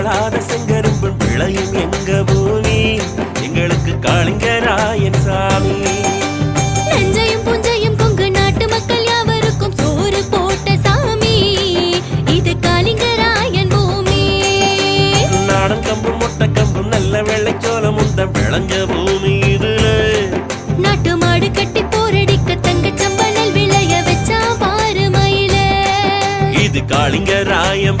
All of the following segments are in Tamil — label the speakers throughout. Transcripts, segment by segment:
Speaker 1: மாளாத செங்கரும்பும் விளையும் எங்க பூமி? எங்களுக்கு காளிங்கராயன் சாமி.
Speaker 2: நஞ்சையும் புஞ்சையும் கொங்கு நாட்டு மக்கள் யாவருக்கும் சோறு போட்ட சாமி. இது காளிங்கராயன் பூமி.
Speaker 1: நாடன் கம்பும் முட்டை கம்பும் நல்ல வெள்ளைச்சோளம் உண்ட விளைஞ்ச பூமி இதுல.
Speaker 2: நாட்டு மாடு கட்டி போரடிக்க தங்கச் சம்பளல் விளைய வச்சா பாரு மயில.
Speaker 1: இது காளிங்கராயன்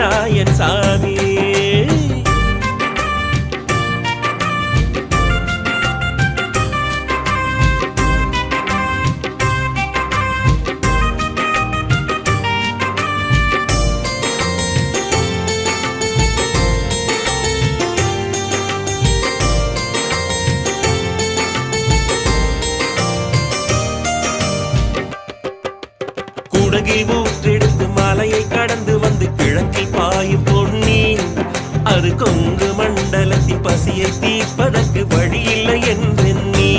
Speaker 1: குடகில் ஊற்றெடுத்து மலையை கடந்து வந்து கிழக்கில் பாயும் பொன்னி அது கொங்கு மண்டலத்தின் பசியை தீர்ப்பதற்கு வழியில்லை என்றெண்ணி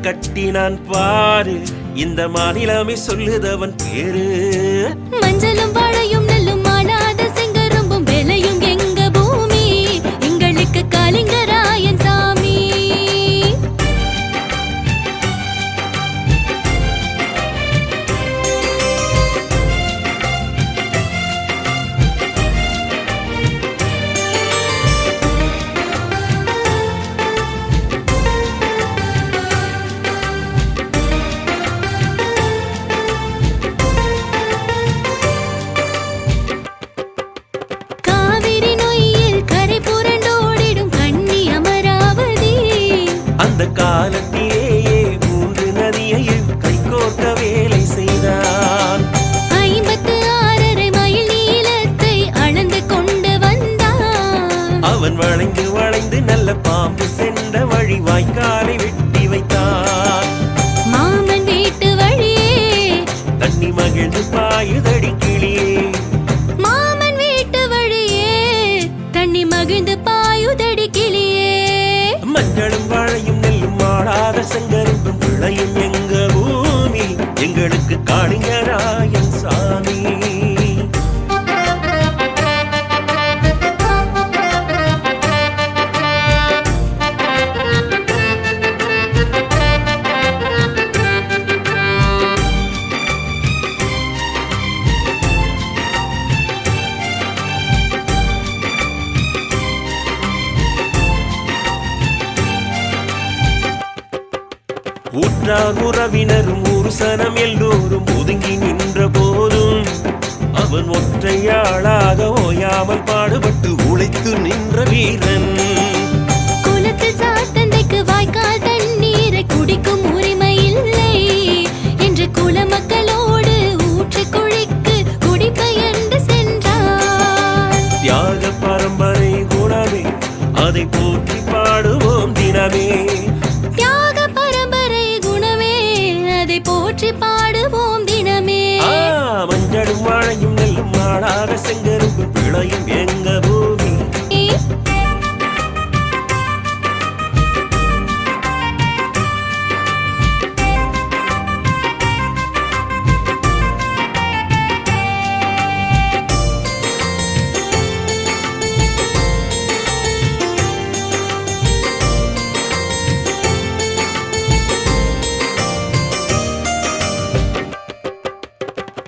Speaker 2: கட்டினான் பாரு. இந்த மாநிலமே சொல்லுதவன் பேரு. மஞ்சளும் வாழையும்
Speaker 1: வளைந்து வளைந்து நல்ல பாம்பு சென்ற வழி வாய்க்காலை வெட்டி வைத்தான்
Speaker 2: மாமன் வீட்டு வழியே
Speaker 1: தண்ணி மகிழ்ந்து பாயுதடி கிளியே
Speaker 2: மாமன் வீட்டு வழியே தண்ணி மகிழ்ந்து பாயுதடி கிளியே.
Speaker 1: மஞ்சளும் வாழையும் நெல்லும் மாடாத செங்கரும்பும் விளையும் எங்க பூமி? எங்களுக்கு காளிங்கராயன் உற்றார் உறவினரும் ஒரு சனம் எல்லோரும் ஒதுங்கி நின்ற போதும். அவன் ஒற்றையாளாக ஓயாமல் பாடுபட்டு உழைத்து நின்ற வீரன். பாடுவோம் தினமே. மஞ்சளும் வாழையும் நெல்லும் மாடாக செங்கரும்பு பிழையும் எங்க பூமி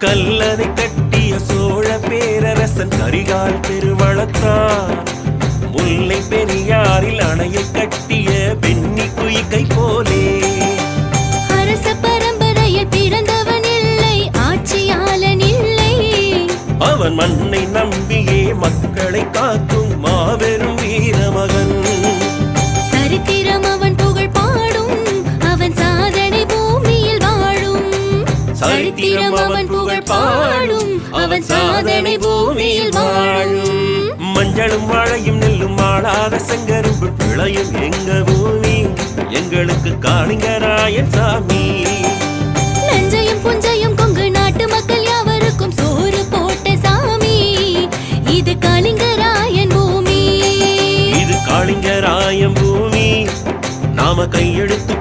Speaker 1: கல்லறை கட்டிய சோழ பேரரசன் கரிகால் பெருவளத்தான் முல்லை பெரியாரில் அணையை கட்டிய பெண்ணி குயிக்கை போலே.
Speaker 2: அரச பரம்பரையில் பிறந்தவன் இல்லை ஆட்சியாளன் இல்லை.
Speaker 1: அவன் மண்ணை
Speaker 2: அவன் சாதனை பூமியில் வாழும்.
Speaker 1: மஞ்சளும் வாழையும் நெல்லும் வாழாத செங்கரும்பு விளையும் எங்க பூமி? எங்களுக்கு காளிங்கராயன் சாமி.
Speaker 2: நஞ்சையும் புஞ்சையும் கொங்கு நாட்டு மக்கள் யாவருக்கும் சோறு போட்ட சாமி. இது காளிங்கராயன் பூமி.
Speaker 1: இது காளிங்கராயன் பூமி. நாம கையெழுத்து